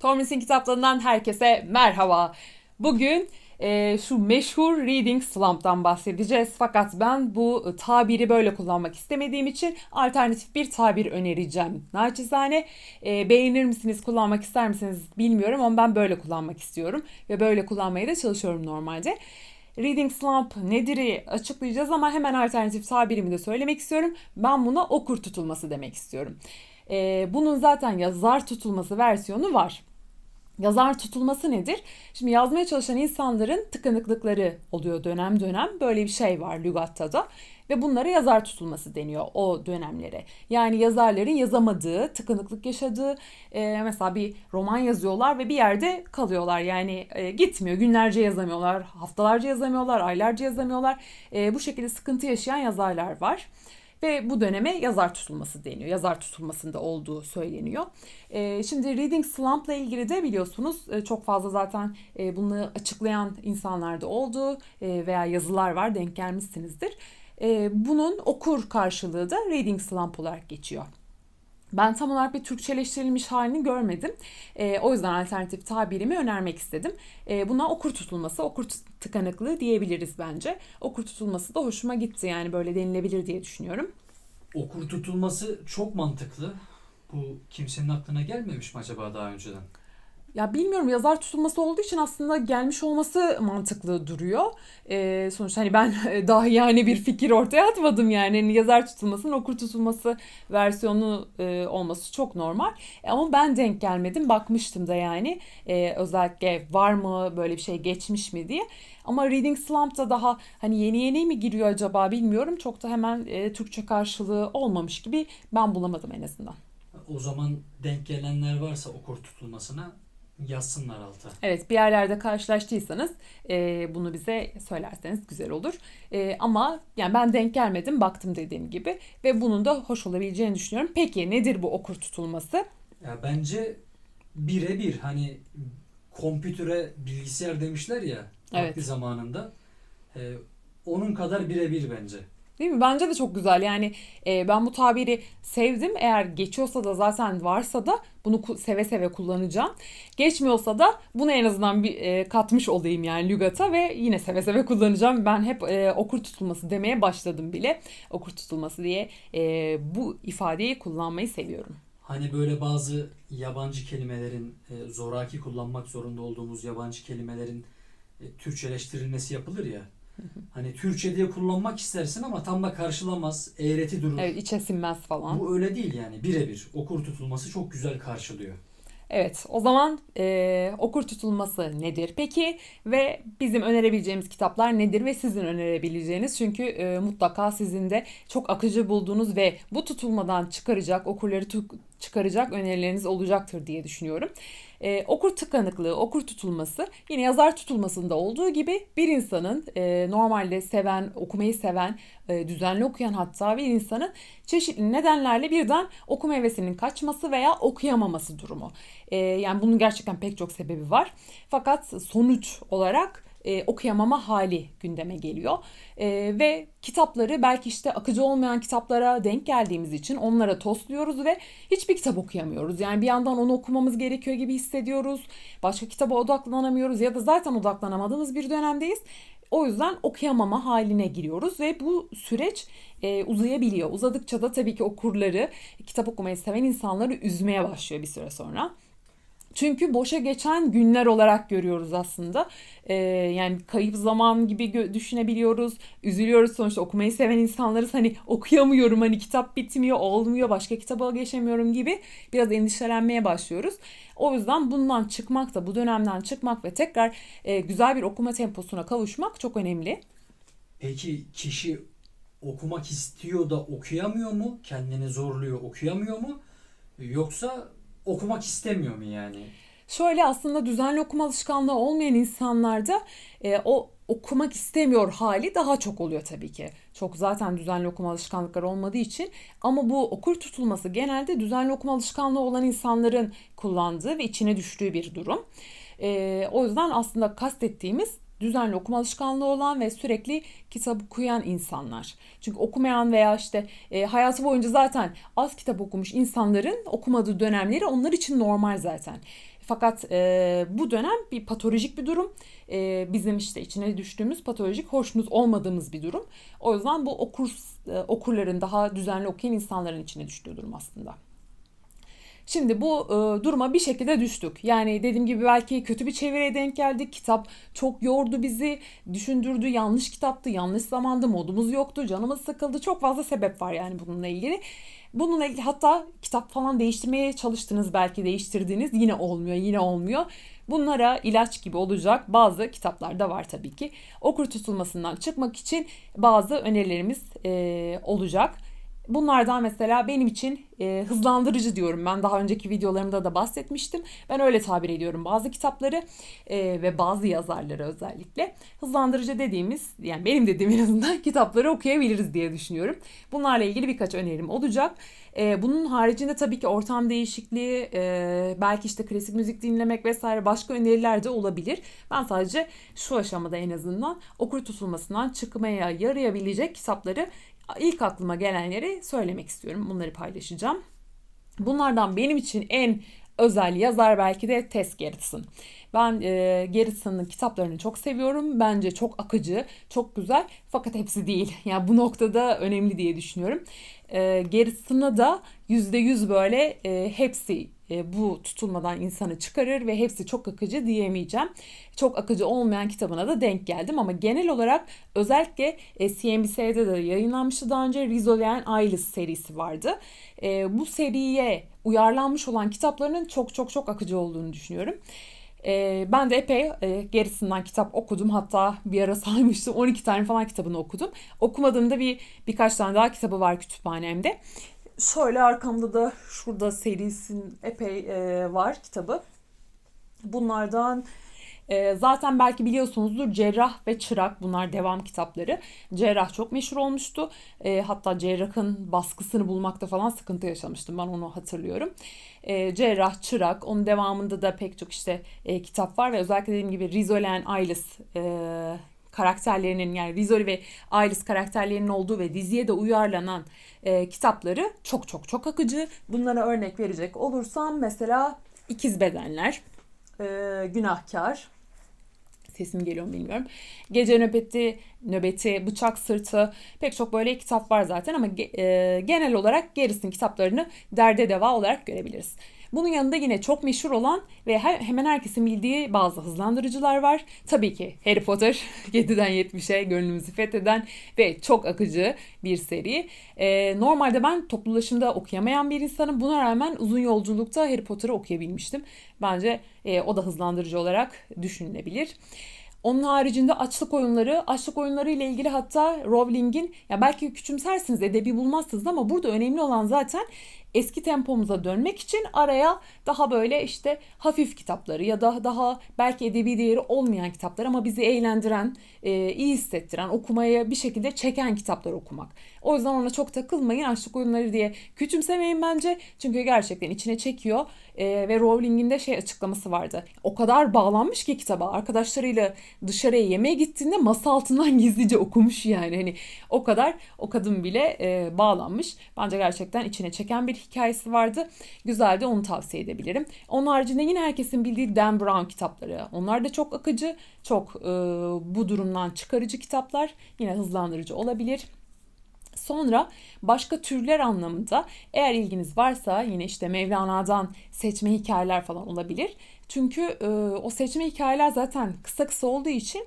Tomlinson kitaplarından herkese merhaba. Bugün e, şu meşhur reading slump'tan bahsedeceğiz. Fakat ben bu tabiri böyle kullanmak istemediğim için alternatif bir tabir önereceğim. Naçizane e, beğenir misiniz, kullanmak ister misiniz bilmiyorum ama ben böyle kullanmak istiyorum. Ve böyle kullanmaya da çalışıyorum normalde. Reading slump nedir'i açıklayacağız ama hemen alternatif tabirimi de söylemek istiyorum. Ben buna okur tutulması demek istiyorum. E, bunun zaten yazar tutulması versiyonu var. Yazar tutulması nedir? Şimdi yazmaya çalışan insanların tıkanıklıkları oluyor dönem dönem. Böyle bir şey var lügatta da. Ve bunlara yazar tutulması deniyor o dönemlere. Yani yazarların yazamadığı, tıkanıklık yaşadığı, e, mesela bir roman yazıyorlar ve bir yerde kalıyorlar. Yani e, gitmiyor, günlerce yazamıyorlar, haftalarca yazamıyorlar, aylarca yazamıyorlar. E, bu şekilde sıkıntı yaşayan yazarlar var. Ve bu döneme yazar tutulması deniyor. Yazar tutulmasında olduğu söyleniyor. E, şimdi Reading Slump ile ilgili de biliyorsunuz e, çok fazla zaten e, bunu açıklayan insanlar da oldu e, veya yazılar var denk gelmişsinizdir. E, bunun okur karşılığı da Reading Slump olarak geçiyor. Ben tam olarak bir Türkçeleştirilmiş halini görmedim. E, o yüzden alternatif tabirimi önermek istedim. E, buna okur tutulması, okur tıkanıklığı diyebiliriz bence. Okur tutulması da hoşuma gitti yani böyle denilebilir diye düşünüyorum. Okur tutulması çok mantıklı. Bu kimsenin aklına gelmemiş mi acaba daha önceden? Ya bilmiyorum yazar tutulması olduğu için aslında gelmiş olması mantıklı duruyor. Ee, sonuçta hani ben daha yani bir fikir ortaya atmadım yani. yani yazar tutulmasının okur tutulması versiyonu e, olması çok normal. E, ama ben denk gelmedim bakmıştım da yani e, özellikle var mı böyle bir şey geçmiş mi diye. Ama Reading Slump'ta daha hani yeni yeni mi giriyor acaba bilmiyorum. Çok da hemen e, Türkçe karşılığı olmamış gibi ben bulamadım en azından. O zaman denk gelenler varsa okur tutulmasına yazsınlar alta. Evet bir yerlerde karşılaştıysanız e, bunu bize söylerseniz güzel olur. E, ama yani ben denk gelmedim baktım dediğim gibi ve bunun da hoş olabileceğini düşünüyorum. Peki nedir bu okur tutulması? Ya bence birebir hani kompütüre bilgisayar demişler ya Evet. vakti zamanında. E, onun kadar birebir bence. Değil mi? Bence de çok güzel. Yani e, ben bu tabiri sevdim. Eğer geçiyorsa da zaten varsa da bunu seve seve kullanacağım. Geçmiyorsa da bunu en azından bir e, katmış olayım yani lügata ve yine seve seve kullanacağım. Ben hep e, okur tutulması demeye başladım bile. Okur tutulması diye e, bu ifadeyi kullanmayı seviyorum. Hani böyle bazı yabancı kelimelerin e, zoraki kullanmak zorunda olduğumuz yabancı kelimelerin e, Türkçeleştirilmesi yapılır ya. Hani Türkçe diye kullanmak istersin ama tam da karşılamaz, eğreti durur. Evet içe sinmez falan. Bu öyle değil yani birebir. Okur tutulması çok güzel karşılıyor. Evet, o zaman e, okur tutulması nedir peki ve bizim önerebileceğimiz kitaplar nedir ve sizin önerebileceğiniz çünkü e, mutlaka sizin de çok akıcı bulduğunuz ve bu tutulmadan çıkaracak, okurları tu- çıkaracak önerileriniz olacaktır diye düşünüyorum. E, okur tıkanıklığı, okur tutulması yine yazar tutulmasında olduğu gibi bir insanın e, normalde seven, okumayı seven, e, düzenli okuyan hatta bir insanın çeşitli nedenlerle birden okuma hevesinin kaçması veya okuyamaması durumu. E, yani bunun gerçekten pek çok sebebi var. Fakat sonuç olarak e, okuyamama hali gündeme geliyor. E, ve kitapları belki işte akıcı olmayan kitaplara denk geldiğimiz için onlara tosluyoruz ve hiçbir kitap okuyamıyoruz. Yani bir yandan onu okumamız gerekiyor gibi hissediyoruz. Başka kitaba odaklanamıyoruz ya da zaten odaklanamadığımız bir dönemdeyiz. O yüzden okuyamama haline giriyoruz ve bu süreç e, uzayabiliyor. Uzadıkça da tabii ki okurları, kitap okumayı seven insanları üzmeye başlıyor bir süre sonra. Çünkü boşa geçen günler olarak görüyoruz aslında. Ee, yani kayıp zaman gibi düşünebiliyoruz. Üzülüyoruz sonuçta okumayı seven insanlarız. Hani okuyamıyorum hani kitap bitmiyor, olmuyor, başka kitaba geçemiyorum gibi biraz endişelenmeye başlıyoruz. O yüzden bundan çıkmak da bu dönemden çıkmak ve tekrar e, güzel bir okuma temposuna kavuşmak çok önemli. Peki kişi okumak istiyor da okuyamıyor mu? Kendini zorluyor, okuyamıyor mu? Yoksa okumak istemiyor mu yani? Şöyle aslında düzenli okuma alışkanlığı olmayan insanlarda e, o okumak istemiyor hali daha çok oluyor tabii ki. Çok zaten düzenli okuma alışkanlıkları olmadığı için ama bu okur tutulması genelde düzenli okuma alışkanlığı olan insanların kullandığı ve içine düştüğü bir durum. E, o yüzden aslında kastettiğimiz düzenli okuma alışkanlığı olan ve sürekli kitap okuyan insanlar. Çünkü okumayan veya işte e, hayatı boyunca zaten az kitap okumuş insanların okumadığı dönemleri onlar için normal zaten. Fakat e, bu dönem bir patolojik bir durum. E, bizim işte içine düştüğümüz patolojik, hoşnut olmadığımız bir durum. O yüzden bu okur e, okurların daha düzenli okuyan insanların içine düştüğü durum aslında. Şimdi bu e, duruma bir şekilde düştük. Yani dediğim gibi belki kötü bir çevireye denk geldik. Kitap çok yordu bizi, düşündürdü. Yanlış kitaptı, yanlış zamandı, modumuz yoktu, canımız sıkıldı. Çok fazla sebep var yani bununla ilgili. Bununla ilgili hatta kitap falan değiştirmeye çalıştınız belki değiştirdiniz. Yine olmuyor, yine olmuyor. Bunlara ilaç gibi olacak bazı kitaplar da var tabii ki. Okur tutulmasından çıkmak için bazı önerilerimiz e, olacak. Bunlardan mesela benim için e, hızlandırıcı diyorum. Ben daha önceki videolarımda da bahsetmiştim. Ben öyle tabir ediyorum bazı kitapları e, ve bazı yazarları özellikle. Hızlandırıcı dediğimiz, yani benim dediğim en azından kitapları okuyabiliriz diye düşünüyorum. Bunlarla ilgili birkaç önerim olacak. E, bunun haricinde tabii ki ortam değişikliği, e, belki işte klasik müzik dinlemek vesaire başka öneriler de olabilir. Ben sadece şu aşamada en azından okur tutulmasından çıkmaya yarayabilecek kitapları ilk aklıma gelenleri söylemek istiyorum. Bunları paylaşacağım. Bunlardan benim için en özel yazar belki de Tess Gerritsen. Ben e, Gerritsen'ın kitaplarını çok seviyorum. Bence çok akıcı, çok güzel. Fakat hepsi değil. Yani bu noktada önemli diye düşünüyorum. E, Gerritsen'a da %100 böyle e, hepsi e, bu tutulmadan insanı çıkarır ve hepsi çok akıcı diyemeyeceğim. Çok akıcı olmayan kitabına da denk geldim ama genel olarak özellikle e, CNBC'de de yayınlanmıştı daha önce Rizzoli Ailes serisi vardı. E, bu seriye uyarlanmış olan kitaplarının çok çok çok akıcı olduğunu düşünüyorum. E, ben de epey gerisinden kitap okudum. Hatta bir ara saymıştım 12 tane falan kitabını okudum. Okumadığımda bir birkaç tane daha kitabı var kütüphanemde. Şöyle arkamda da şurada serisin epey e, var kitabı. Bunlardan e, zaten belki biliyorsunuzdur Cerrah ve Çırak bunlar devam kitapları. Cerrah çok meşhur olmuştu. E, hatta Cerrah'ın baskısını bulmakta falan sıkıntı yaşamıştım ben onu hatırlıyorum. E, Cerrah, Çırak onun devamında da pek çok işte e, kitap var ve özellikle dediğim gibi Rizolen Ailes e, karakterlerinin yani Rizzoli ve Ailes karakterlerinin olduğu ve diziye de uyarlanan e, kitapları çok çok çok akıcı. Bunlara örnek verecek olursam mesela İkiz Bedenler, e, Günahkar, sesim geliyor mu bilmiyorum. Gece nöbeti, nöbeti, bıçak sırtı pek çok böyle kitap var zaten ama e, genel olarak gerisinin kitaplarını derde deva olarak görebiliriz. Bunun yanında yine çok meşhur olan ve hemen herkesin bildiği bazı hızlandırıcılar var. Tabii ki Harry Potter 7'den 70'e gönlümüzü fetheden ve çok akıcı bir seri. Ee, normalde ben toplu okuyamayan bir insanım. Buna rağmen uzun yolculukta Harry Potter'ı okuyabilmiştim. Bence e, o da hızlandırıcı olarak düşünülebilir. Onun haricinde açlık oyunları, açlık oyunları ile ilgili hatta Rowling'in ya belki küçümsersiniz, edebi bulmazsınız ama burada önemli olan zaten eski tempomuza dönmek için araya daha böyle işte hafif kitapları ya da daha belki edebi değeri olmayan kitaplar ama bizi eğlendiren, e, iyi hissettiren, okumaya bir şekilde çeken kitaplar okumak. O yüzden ona çok takılmayın açlık oyunları diye küçümsemeyin bence. Çünkü gerçekten içine çekiyor e, ve Rowling'in de şey açıklaması vardı. O kadar bağlanmış ki kitaba arkadaşlarıyla dışarıya yemeğe gittiğinde masa altından gizlice okumuş yani. Hani o kadar o kadın bile e, bağlanmış. Bence gerçekten içine çeken bir hikayesi vardı. Güzeldi onu tavsiye edebilirim. Onun haricinde yine herkesin bildiği Dan Brown kitapları. Onlar da çok akıcı, çok e, bu durumdan çıkarıcı kitaplar. Yine hızlandırıcı olabilir. Sonra başka türler anlamında eğer ilginiz varsa yine işte Mevlana'dan seçme hikayeler falan olabilir. Çünkü e, o seçme hikayeler zaten kısa kısa olduğu için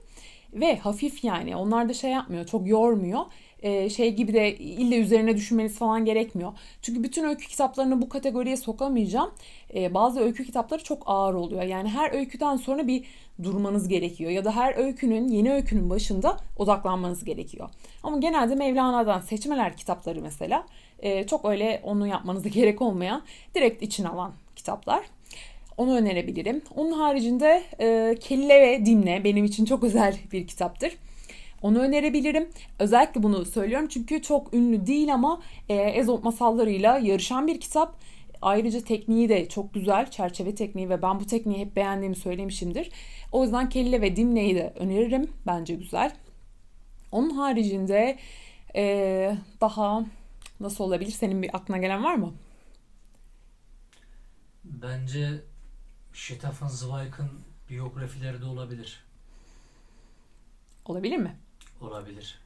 ve hafif yani onlar da şey yapmıyor çok yormuyor e, şey gibi de ille üzerine düşünmeniz falan gerekmiyor. Çünkü bütün öykü kitaplarını bu kategoriye sokamayacağım. E, bazı öykü kitapları çok ağır oluyor. Yani her öyküden sonra bir durmanız gerekiyor ya da her öykünün yeni öykünün başında odaklanmanız gerekiyor. Ama genelde Mevlana'dan seçmeler kitapları mesela e, çok öyle onu yapmanıza gerek olmayan direkt için alan kitaplar. Onu önerebilirim. Onun haricinde e, Kelle ve Dimle benim için çok özel bir kitaptır. Onu önerebilirim. Özellikle bunu söylüyorum çünkü çok ünlü değil ama e, Ezop masallarıyla yarışan bir kitap. Ayrıca tekniği de çok güzel. Çerçeve tekniği ve ben bu tekniği hep beğendiğimi söylemişimdir. O yüzden Kelle ve Dimne'yi de öneririm. Bence güzel. Onun haricinde e, daha nasıl olabilir? Senin bir aklına gelen var mı? Bence Stefan Zweig'ın biyografileri de olabilir. Olabilir mi? Olabilir.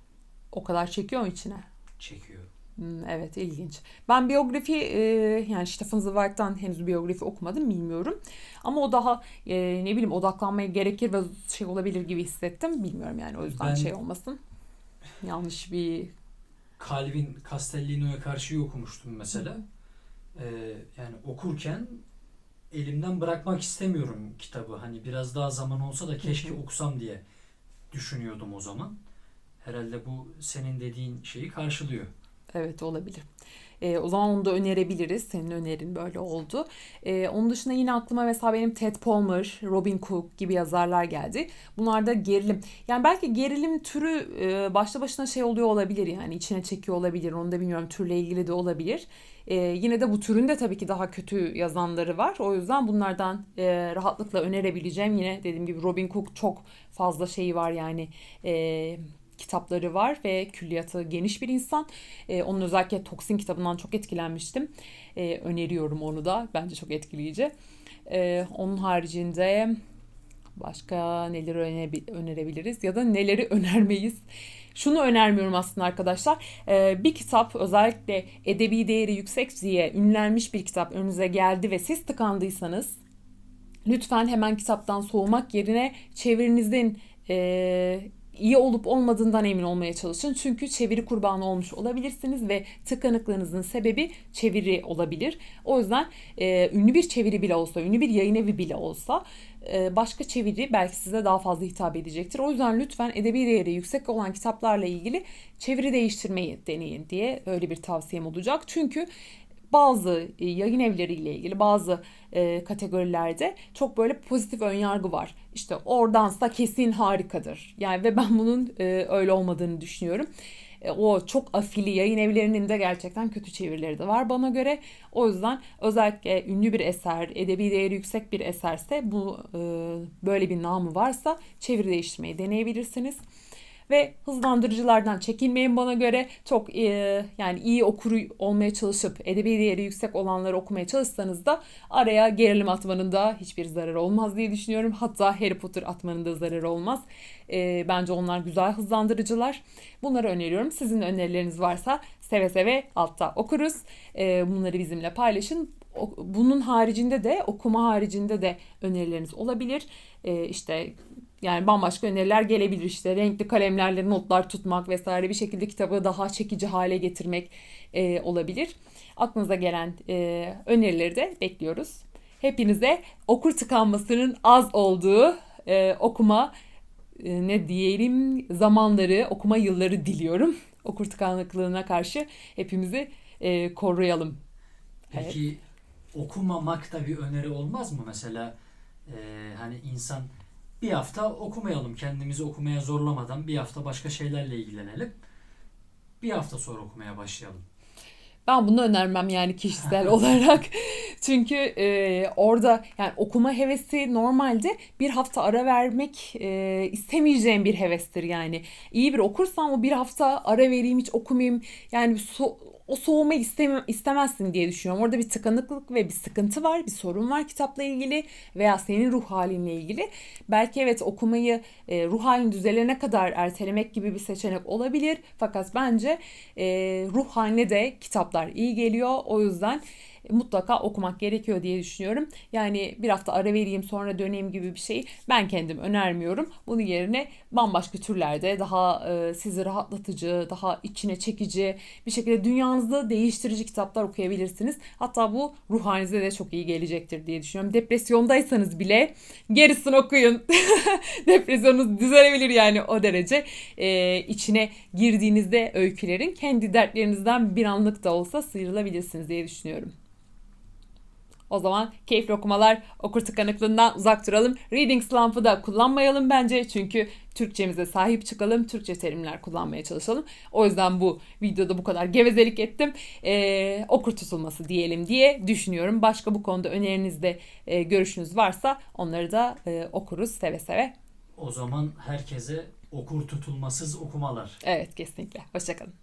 O kadar çekiyor mu içine? Çekiyor. Hmm, Evet ilginç. Ben biyografi e, yani Stefan Zweig'dan henüz biyografi okumadım bilmiyorum. Ama o daha e, ne bileyim odaklanmaya gerekir ve şey olabilir gibi hissettim. Bilmiyorum yani o yüzden Ben- şey olmasın. Yanlış bir Calvin Castellino'ya karşı okumuştum mesela. Ee, yani okurken elimden bırakmak istemiyorum kitabı. Hani biraz daha zaman olsa da keşke okusam diye düşünüyordum o zaman. Herhalde bu senin dediğin şeyi karşılıyor. Evet olabilir. Ee, o zaman onu da önerebiliriz. Senin önerin böyle oldu. Ee, onun dışında yine aklıma mesela benim Ted Palmer, Robin Cook gibi yazarlar geldi. Bunlar da gerilim. Yani belki gerilim türü e, başlı başına şey oluyor olabilir yani içine çekiyor olabilir. Onu da bilmiyorum türle ilgili de olabilir. Ee, yine de bu türün de tabii ki daha kötü yazanları var. O yüzden bunlardan e, rahatlıkla önerebileceğim. Yine dediğim gibi Robin Cook çok fazla şeyi var yani e, kitapları var ve külliyatı geniş bir insan. Ee, onun özellikle Toksin kitabından çok etkilenmiştim. Ee, öneriyorum onu da. Bence çok etkileyici. Ee, onun haricinde başka neleri öne- önerebiliriz ya da neleri önermeyiz? Şunu önermiyorum aslında arkadaşlar. Ee, bir kitap özellikle edebi değeri yüksek diye ünlenmiş bir kitap önünüze geldi ve siz tıkandıysanız lütfen hemen kitaptan soğumak yerine çevirinizin e, iyi olup olmadığından emin olmaya çalışın. Çünkü çeviri kurbanı olmuş olabilirsiniz ve tıkanıklığınızın sebebi çeviri olabilir. O yüzden e, ünlü bir çeviri bile olsa, ünlü bir yayın evi bile olsa e, başka çeviri belki size daha fazla hitap edecektir. O yüzden lütfen edebi değeri yüksek olan kitaplarla ilgili çeviri değiştirmeyi deneyin diye öyle bir tavsiyem olacak. Çünkü bazı e, yayın evleriyle ilgili bazı e, kategorilerde çok böyle pozitif önyargı var. İşte oradansa kesin harikadır. Yani ve ben bunun e, öyle olmadığını düşünüyorum. E, o çok afili yayın evlerinin de gerçekten kötü çevirileri de var bana göre. O yüzden özellikle ünlü bir eser, edebi değeri yüksek bir eserse bu e, böyle bir namı varsa çeviri değiştirmeyi deneyebilirsiniz. Ve hızlandırıcılardan çekinmeyin bana göre çok e, yani iyi okuru olmaya çalışıp edebi değeri yüksek olanları okumaya çalışsanız da araya gerilim atmanın da hiçbir zararı olmaz diye düşünüyorum. Hatta Harry Potter atmanın da zararı olmaz. E, bence onlar güzel hızlandırıcılar. Bunları öneriyorum. Sizin önerileriniz varsa seve seve altta okuruz. E, bunları bizimle paylaşın. Bunun haricinde de okuma haricinde de önerileriniz olabilir. E, işte yani bambaşka öneriler gelebilir işte renkli kalemlerle notlar tutmak vesaire bir şekilde kitabı daha çekici hale getirmek e, olabilir. Aklınıza gelen e, önerileri de bekliyoruz. Hepinize okur tıkanmasının az olduğu e, okuma e, ne diyelim zamanları, okuma yılları diliyorum. Okur tıkanıklığına karşı hepimizi e, koruyalım. Peki okumamak da bir öneri olmaz mı? Mesela e, hani insan bir hafta okumayalım kendimizi okumaya zorlamadan bir hafta başka şeylerle ilgilenelim. Bir hafta sonra okumaya başlayalım. Ben bunu önermem yani kişisel olarak. Çünkü e, orada yani okuma hevesi normalde bir hafta ara vermek e, istemeyeceğim bir hevestir yani. İyi bir okursam o bir hafta ara vereyim hiç okumayayım yani so- o soğumayı isteme- istemezsin diye düşünüyorum. Orada bir tıkanıklık ve bir sıkıntı var, bir sorun var kitapla ilgili veya senin ruh halinle ilgili. Belki evet okumayı e, ruh halin düzelene kadar ertelemek gibi bir seçenek olabilir. Fakat bence e, ruh haline de kitaplar iyi geliyor. O yüzden mutlaka okumak gerekiyor diye düşünüyorum. Yani bir hafta ara vereyim sonra döneyim gibi bir şey ben kendim önermiyorum. Bunun yerine bambaşka türlerde daha e, sizi rahatlatıcı, daha içine çekici bir şekilde dünyanızı değiştirici kitaplar okuyabilirsiniz. Hatta bu ruh halinize de çok iyi gelecektir diye düşünüyorum. Depresyondaysanız bile gerisini okuyun. Depresyonunuz düzelebilir yani o derece. E, içine girdiğinizde öykülerin kendi dertlerinizden bir anlık da olsa sıyrılabilirsiniz diye düşünüyorum. O zaman keyifli okumalar, okur tıkanıklığından uzak duralım. Reading slump'ı da kullanmayalım bence. Çünkü Türkçemize sahip çıkalım. Türkçe terimler kullanmaya çalışalım. O yüzden bu videoda bu kadar gevezelik ettim. Ee, okur tutulması diyelim diye düşünüyorum. Başka bu konuda önerinizde e, görüşünüz varsa onları da e, okuruz seve seve. O zaman herkese okur tutulmasız okumalar. Evet kesinlikle. Hoşçakalın.